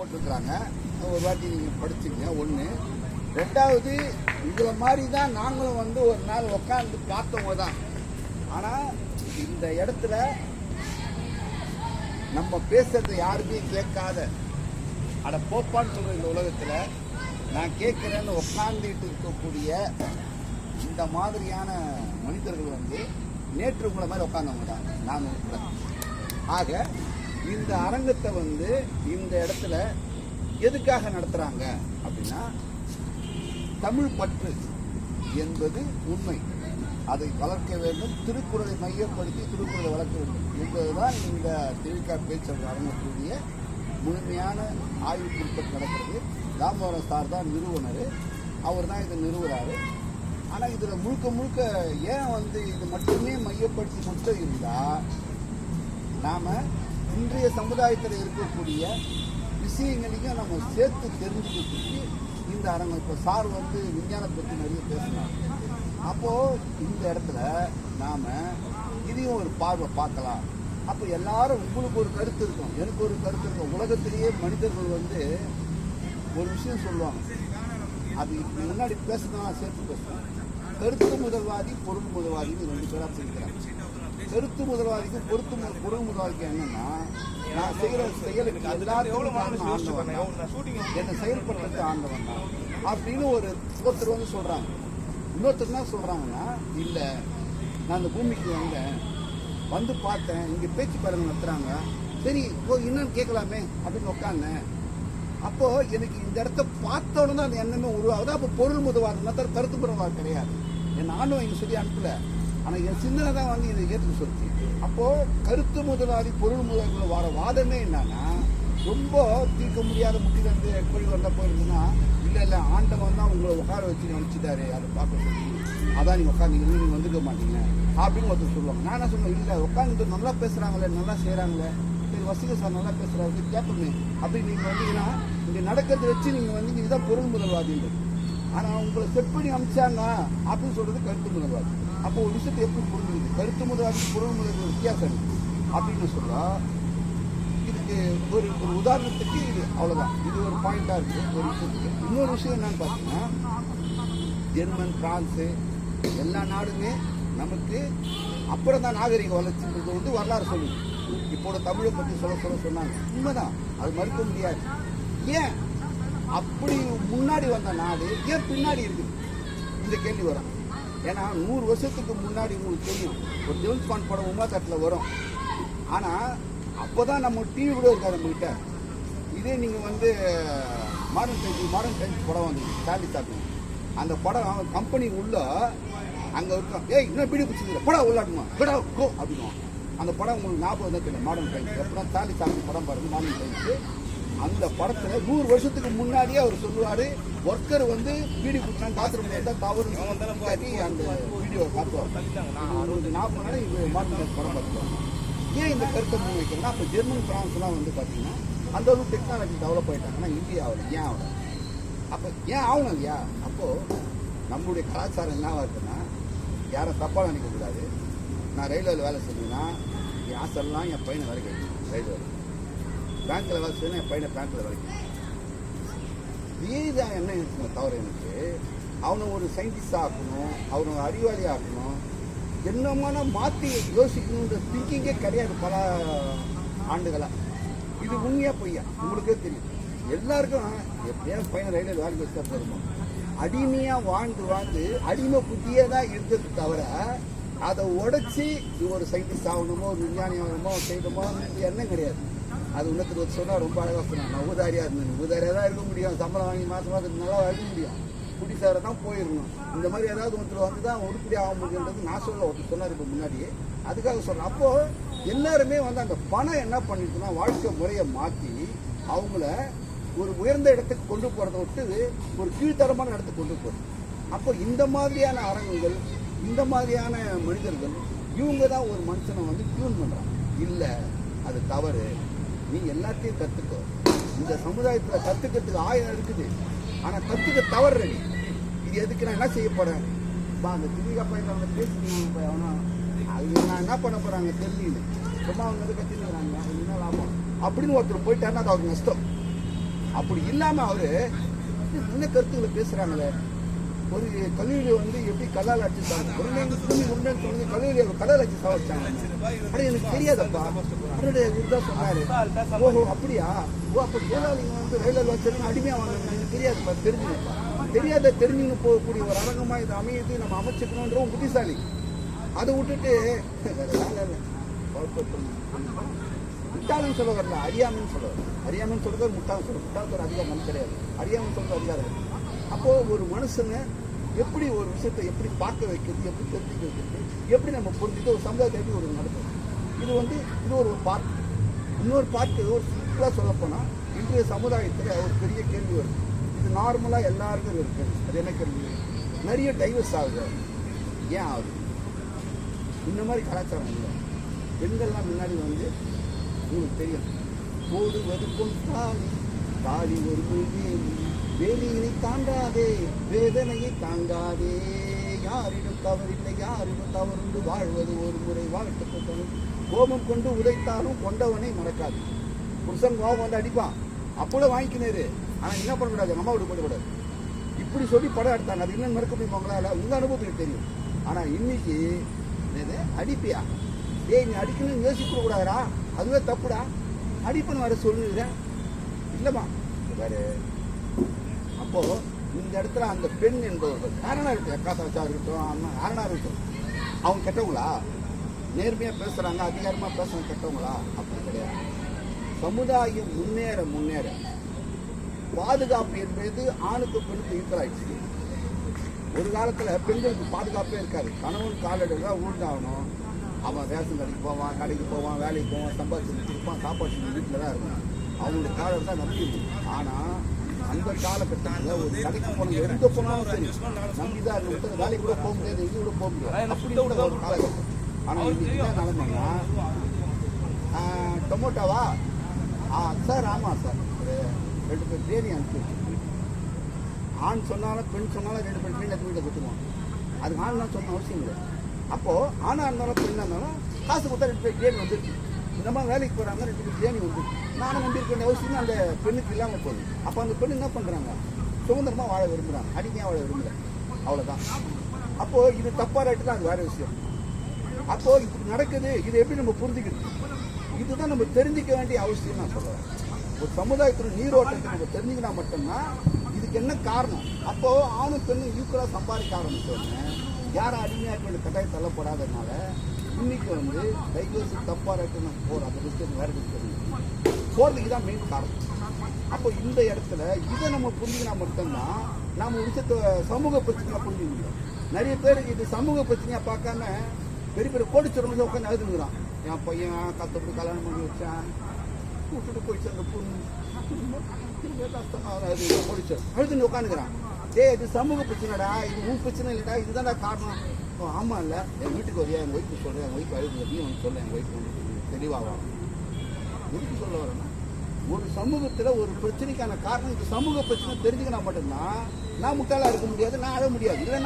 போட்டிருக்கிறாங்க. ஒரு வாட்டி நீங்கள் படிச்சுங்க ஒன்று ரெண்டாவது இதில் மாதிரி தான் நாங்களும் வந்து ஒரு நாள் உட்காந்து பார்த்தவங்க தான். ஆனால் இந்த இடத்துல நம்ம பேசுறது யாருமே கேட்காத. அட போப்பான்னு சொல்ற இந்த உலகத்தில் நான் கேட்குறேன்னு உட்காந்துட்டு இருக்கக்கூடிய இந்த மாதிரியான மனிதர்கள் வந்து நேற்று உங்களை மாதிரி உட்காந்தவங்க தான். நான் உட்பட ஆக இந்த அரங்கத்தை வந்து இந்த இடத்துல எதுக்காக நடத்துறாங்க அப்படின்னா தமிழ் பற்று என்பது உண்மை. அதை வளர்க்க வேண்டும் திருக்குறளை மையப்படுத்தி திருக்குறளை வளர்க்க வேண்டும். என்பதுதான் இந்த திமுக பேச்சர் அரங்கக்கூடிய முழுமையான ஆய்வு குறிப்பிட்டு நடக்கிறது. தாமோதர சார் தான் நிறுவனர். அவர் தான் இதை நிறுவுறாரு. ஆனால் இதில் முழுக்க முழுக்க ஏன் வந்து இது மட்டுமே மையப்படுத்தி மட்டும் இருந்தால் நாம் இன்றைய சமுதாயத்தில் இருக்கக்கூடிய விஷயங்களையும் நம்ம சேர்த்து தெரிஞ்சுக்கிறதுக்கு இந்த அரங்கம் இப்போ சார் வந்து விஞ்ஞான பற்றி நிறைய பேசினார் அப்போது இந்த இடத்துல நாம் இதையும் ஒரு பார்வை பார்க்கலாம். அப்போ எல்லாரும் உங்களுக்கு ஒரு கருத்து இருக்கும். எனக்கு ஒரு கருத்து இருக்கும். உலகத்திலேயே மனிதர்கள் வந்து ஒரு விஷயம் சொல்லுவாங்க. அது முன்னாடி பேசுனா சேர்த்து பேசுவோம் கருத்து முதல்வாதி பொருள் முதல்வாதின்னு ரெண்டு பேராக பிரிக்கிறாங்க. கருத்து முதல்வாதிக்கும் பொருத்து மு- பொருள் முதல்வாதிக்கு என்னன்னா நான் செய்கிற செயலுக்கு எல்லாத்தையும் ஆண்டவன். என்னை செயல்படுறது ஆண்டவன் தான். அப்படின்னு ஒரு ஒருத்தர் வந்து சொல்றாங்க. இன்னொருத்தர் என்ன சொல்றாங்கன்னா இல்லை நான் இந்த பூமிக்கு வந்தேன். வந்து பார்த்தேன். இங்கே பேச்சு பாருங்க நடத்துறாங்க. சரி ஓ என்னன்னு கேட்கலாமே அப்படின்னு உட்காந்தேன் அப்போ எனக்கு இந்த இடத்த பார்த்த உடனே அந்த எண்ணமே உருவாகுது அப்போ பொருள் முதல்வாதம் மற்ற கருத்து புறவாதம் கிடையாது. என் நானும் இங்க சொல்லி அனுப்பல. ஆனால் என் சிந்தனை தான் வந்து இதை ஏற்று சொல்லுச்சு அப்போது கருத்து முதலாளி பொருள் முதலாளி வர வாதமே என்னன்னா ரொம்ப தீர்க்க முடியாத முட்டில இருந்து கோழி வந்தால் போயிருந்ததுன்னா இல்லை இல்லை ஆண்டவன் தான் உங்களை உட்கார வச்சு நினச்சிட்டாரு அதை பார்க்க சொல்லி அதான் நீங்கள் உட்காந்தீங்க நீங்கள் வந்துக்க மாட்டீங்க அப்படின்னு ஒருத்தர் சொல்லுவாங்க. நான் என்ன சொன்னேன் இல்லை உட்காந்து நல்லா பேசுகிறாங்களே நல்லா செய்கிறாங்களே சரி வசீக சார் நல்லா பேசுகிறாரு கேட்போமே அப்படி நீங்கள் வந்தீங்கன்னா இங்கே நடக்கிறத வச்சு நீங்கள் வந்தீங்க இதுதான் பொருள் முதல்வாதின்றது. ஆனால் உங்களை செட் பண்ணி அமிச்சாங்க அப்படின்னு சொல்கிறது கருத்து முதல்வாதி. அப்போ ஒரு விஷயத்தை எப்படி புரிஞ்சுது கருத்து முதல்வாதி பொருள் முதலாளி வித்தியாசம் அப்படின்னு சொன்னால் இதுக்கு ஒரு ஒரு உதாரணத்துக்கு இது அவ்வளவுதான். இது ஒரு பாயிண்டா இருக்கு. ஒரு விஷயத்துக்கு இன்னொரு விஷயம் என்னன்னு பார்த்தீங்கன்னா ஜெர்மன் பிரான்ஸு எல்லா நாடுமே நமக்கு அப்புறம் தான் நாகரிக வளர்ச்சின்றது வந்து வரலாறு சொல்லுது. இப்போட தமிழை பற்றி சொல்ல சொல்ல சொன்னாங்க. உண்மைதான். அது மறுக்க முடியாது. ஏன்? அப்படி முன்னாடி வந்த நாடு ஏன் பின்னாடி இருக்குது? இந்த கேள்வி வரும். ஏன்னா நூறு வருஷத்துக்கு முன்னாடி உங்களுக்கு தெரியும் ஒரு ஜேம்ஸ் பாண்ட் படம் உமா தட்டில் வரும். ஆனால் அப்போ தான் நம்ம டிவி கூட இருக்காது நம்மகிட்ட இதே நீங்கள் வந்து மாடர்ன் டைம்ஸ் மாடர்ன் டைம்ஸ் படம் வந்து சார்லி சாப்பிடுங்க அந்த படம் கம்பெனி உள்ள அங்கே இருக்கும் ஏய் இன்னும் பீடி பிடிச்சிருக்க படம் உள்ளாட்டுமா? படா கோ அப்படின்னு அந்த படம் உங்களுக்கு ஞாபகம் தான் மாடர்ன் டைம்ஸ் எப்படின்னா சார்லி சாப்பிட்டு படம் பாருங்கள் மாடர்ன் டைம்ஸ் அந்த படத்துல நூறு வருஷத்துக்கு முன்னாடியே அவர் சொல்லுவாரு ஒர்க்கர் வந்து பீடி குடிச்சா பாத்ரூம் இருந்தா தவறு. காட்டி அந்த வீடியோ காட்டுவார். அறுபது நாற்பது நாள் இது மாடர்ன் படம் பார்த்துருவாங்க ஏன் இந்த கருத்தை முன் இப்போ ஜெர்மன் பிரான்ஸ்லாம் வந்து பார்த்தீங்கன்னா அந்த அளவுக்கு டெக்னாலஜி டெவலப் ஆயிட்டாங்கன்னா இந்தியாவில் ஏன் ஆகும் அப்போ ஏன் ஆகணும் இல்லையா? அப்போது நம்மளுடைய கலாச்சாரம் என்ன இருக்குன்னா யாரும் தப்பாக நினைக்கக்கூடாது. நான் ரயில்வேல வேலை செஞ்சேன்னா என் ஆசைலாம் என் பையனை வேலை கிடைக்கும் ரயில்வேல. பேங்க்கில் வேலை செய்யணும் என் பையனை பேங்க்கில் வரைக்கும் தான் என்ன இருக்குங்க தவிர எனக்கு? அவனை ஒரு சயின்டிஸ்ட் ஆக்கணும் அவனை ஒரு அறிவாளி ஆக்கணும். என்னமான மாற்றி யோசிக்கணுன்ற திங்கிங்கே கிடையாது பல ஆண்டுகளாக இது உண்மையா பொய்யா? உங்களுக்கே தெரியும். எல்லாருக்கும் எப்படியாவது பையன் ரயில்வே வேலைக்கு வச்சா போதும் அடிமையாக வாழ்ந்து வாழ்ந்து அடிமை புத்தியே தான் இருந்தது தவிர அதை உடைச்சி இது ஒரு சயின்டிஸ்ட் ஆகணுமோ ஒரு விஞ்ஞானி ஆகணுமோ செய்யணுமோ எண்ணம் கிடையாது. அது உள்ளத்துக்கு ஒரு சொன்னால் ரொம்ப அழகாக சொன்னாங்க நான் ஊதாரியாக இருந்தேன். ஊதாரியாக தான் இருக்க முடியும். சம்பளம் வாங்கி மாதம் மாதம் நல்லா இருக்க முடியும். குடிசார தான் போயிடணும் இந்த மாதிரி ஏதாவது ஒருத்தர் வந்து தான் உருப்படி ஆக முடியுன்றது நான் சொல்ல ஒருத்தர் சொன்னார் இப்போ முன்னாடியே. அதுக்காக சொல்கிறேன் அப்போது எல்லாருமே வந்து அந்த பணம் என்ன பண்ணிட்டுனா வாழ்க்கை முறையை மாற்றி அவங்கள ஒரு உயர்ந்த இடத்துக்கு கொண்டு போகிறத விட்டு ஒரு கீழ்த்தரமான இடத்துக்கு கொண்டு போகிறது அப்போ இந்த மாதிரியான அரங்குகள் இந்த மாதிரியான மனிதர்கள் இவங்க தான் ஒரு மனுஷனை வந்து டியூன் பண்ணுறாங்க இல்லை அது தவறு. நீ எல்லாத்தையும் கற்றுக்கோ இந்த சமுதாயத்தில் கற்றுக்கிறதுக்கு ஆயிரம் இருக்குது. ஆனால் கற்றுக்க தவறு நீ. இது எதுக்கு நான் என்ன செய்ய பா அந்த திமிகா பையன் அவங்க பேசுறீங்க அவனா? அது நான் என்ன பண்ண போகிறாங்க தெரியல சும்மா அவங்க வந்து கற்றுக்கிறாங்க அது என்ன லாபம்? அப்படின்னு ஒருத்தர் போயிட்டாருன்னா அது அவருக்கு நஷ்டம். அப்படி இல்லாமல் அவரு என்ன கருத்துக்களை பேசுகிறாங்களே ஒரு கல்லூரியில வந்து எப்படி கல்லால் அடிச்சு சாப்பிடும் உருண்டை பூமி உருண்டைன்னு சொன்னது கல்லூரியில் கல்லால் அடிச்சு சாப்பிட்டாங்க அட எனக்கு தெரியாதப்பா. அவருடைய இதுதான் சொன்னாரு. ஓஹோ அப்படியா? ஓ அப்போ தொழிலாளிங்க வந்து ரயிலில் வச்சிருந்து அடிமையாக வாங்க எனக்கு தெரியாதுப்பா தெரிஞ்சுப்பா தெரியாத தெரிஞ்சுங்க போகக்கூடிய ஒரு அரங்கமா இது அமையுது நம்ம அமைச்சுக்கணுன்ற புத்திசாலி. அதை விட்டுட்டு வேற முட்டாளன்னு சொல்ல வரல அறியாமைன்னு சொல்ல வரல. அறியாமைன்னு சொல்றது முட்டாள் சொல்ல முட்டாள் ஒரு அதிகாரம் கிடையாது. அறியாமல் சொல்ற அதிகாரம் அப்போது அப்போ ஒரு மனுஷனை எப்படி ஒரு விஷயத்தை எப்படி பார்க்க வைக்கிறது எப்படி தெரிஞ்சுக்க வைக்கிறது எப்படி நம்ம புரிஞ்சுட்டு ஒரு சமுதாயத்தை எப்படி ஒரு நடத்துறது? இது வந்து இது ஒரு பார்ட் இன்னொரு பார்ட் ஒரு சிம்பிளாக சொல்ல போனால் இன்றைய சமுதாயத்தில் ஒரு பெரிய கேள்வி வருது. இது நார்மலாக எல்லாருக்கும் இருக்கு அது என்ன கேள்வி? நிறைய டைவர்ஸ் ஆகுது. ஏன் ஆகுது? இந்த மாதிரி கலாச்சாரம் இல்லை. பெண்கள்லாம் முன்னாடி வந்து உங்களுக்கு தெரியும். ஓடுவது பொன் தாலி. தாலி ஒரு வேலி வேலியினை தாண்டாதே வேதனையை தாங்காதே யாரிடம் தவறில்லை யாரிடம் தவறுண்டு வாழ்வது ஒரு முறை வாழ்த்துக்கு கோபம் கொண்டு உதைத்தாலும் கொண்டவனை மறக்காது. புருஷன் கோபம் வந்து அடிப்பான் அப்போல வாங்கிக்கினாரு. ஆனால் என்ன பண்ணக்கூடாது? நம்ம விட்டு போடக்கூடாது இப்படி சொல்லி படம் எடுத்தாங்க. அது இன்னும் மறக்க முடியுமா உங்களால? உங்கள் அனுபவத்துக்கு தெரியும். ஆனால் இன்னைக்கு என்னது? அடிப்பியா? ஏய் நீ அடிக்கணும்னு யோசிக்க கூடாதுடா. அதுவே தப்புடா. அடிப்பன்னு வர சொல்லுறேன் இல்லைம்மா. வேறு அப்போ இந்த இடத்துல அந்த பெண் என்பவர்கள் காரணம் இருக்கு அக்காத்த வச்சா இருக்கட்டும் அண்ணன் யாரனா இருக்கட்டும் அவங்க கெட்டவங்களா? நேர்மையாக பேசுறாங்க அதிகாரமா பேசுகிறாங்க கெட்டவங்களா? அப்படி கிடையாது. சமுதாயம் முன்னேற முன்னேற. பாதுகாப்பு என்பது ஆணுக்கு பெண்ணுக்கு ஈக்குவலாயிடுச்சு ஒரு காலத்துல பெண்களுக்கு பாதுகாப்பே இருக்காது. கணவன் காலடியில் ஊழ்ந்தாகணும் அவன் ரேஷன் கடைக்கு போவான் கடைக்கு போவான் வேலைக்கு போவான் சம்பாதிச்சு இருப்பான் சாப்பாடு வீட்டில் தான் இருக்கும் அவங்களுடைய காலம் தான் நம்பி ஆனால் அந்த காலகட்டத்தில் ஒரு கடைக்கு போன எங்க போனாலும் சரி நம்பி தான் இருக்கு வேலைக்கு கூட போக முடியாது இது கூட போக முடியாது. அப்படி கூட ஒரு காலகட்டம். ஆனா இன்னைக்கு என்ன நிலைமைன்னா டொமேட்டோவா? ஆ சார் ஆமாம் சார். ரெண்டு பேர் பிரியாணி அனுப்பி வச்சிருக்கீங்க. ஆண் சொன்னாலும் பெண் சொன்னாலும் ரெண்டு பேர் பிரியாணி வீட்டில் கொடுத்துருவோம் அதுக்கு ஆண் தான் சொன்ன அவசியம் இல்லை. அப்போது ஆணாக இருந்தாலும் பெண்ணாக இருந்தாலும் காசு கொடுத்தா ரெண்டு பேர் பிரியாணி வந்துருக்கு இந்த மாதிரி வேலைக்கு போகிறாங்க ரெண்டு பேர் பிரியாணி வந்து. நானும் நம்பியிருக்க அவசியம் அந்த பெண்ணுக்கு இல்லாமல் போகுது. அப்போ அந்த பெண் என்ன பண்ணுறாங்க சுதந்திரமாக வாழ விரும்புகிறாங்க அடிமையாக வாழ விரும்புகிறேன் அவ்வளோதான் அப்போது இது தப்பாக ரேட்டு அது வேறு விஷயம். அப்போ இப்படி நடக்குது இதை எப்படி நம்ம புரிஞ்சுக்கிறது இதுதான் நம்ம தெரிஞ்சுக்க வேண்டிய அவசியம் நான் சொல்கிறேன் ஒரு சமுதாயத்தில் நீரோட்டத்தை நம்ம தெரிஞ்சுக்கினா மட்டும்தான் இதுக்கு என்ன காரணம்? அப்போ ஆணும் பெண்ணும் ஈக்குவலாக சம்பாதிக்க ஆரம்பிச்சோடனே யாரும் அடிமையாக வேண்டிய கட்டாயம் தள்ளப்படாததுனால இன்னைக்கு வந்து டைவர்ஸ் தப்பாக ரைட்டு நம்ம அந்த விஷயம் வேற விஷயம் போகிறதுக்கு தான் மெயின் காரணம். அப்போ இந்த இடத்துல இதை நம்ம புரிஞ்சுக்கினா மட்டும்தான் நாம் ஒரு விஷயத்த சமூக பிரச்சனையாக புரிஞ்சுக்க முடியும். நிறைய பேர் இது சமூக பிரச்சனையாக பார்க்காம பெரிய பெரிய கோடிச்சவங்க உட்காந்து அழுதுங்கிறான் என் பையன் கத்தப்படி கல்யாணம் பண்ணி வச்சான். விட்டுட்டு போயிடுச்சு அந்த பொண்ணு. அது கோடிச்சர் அழுதுன்னு உட்காந்துக்கிறான் ஏ இது சமூக பிரச்சனைடா இது உன் பிரச்சனை இல்லைடா இதுதான்டா காரணம். ஓ, ஆமா இல்ல. என் வீட்டுக்கு வரியா என் ஒய்ஃபு சொல்றேன் என் ஒய்ஃப் அழுது நீ ஒன்று சொல்ல என் ஒய்ஃப் வந்து தெளிவாக எதுக்கு சொல்ல வரேன்னா ஒரு சமூகத்துல ஒரு பிரச்சனைக்கான காரணம் இந்த சமூக பிரச்சனை தெரிஞ்சுக்கினா மட்டும்தான் நான் முட்டாளாக இருக்க முடியாது நான் அழ முடியாது. இல்லைன்னா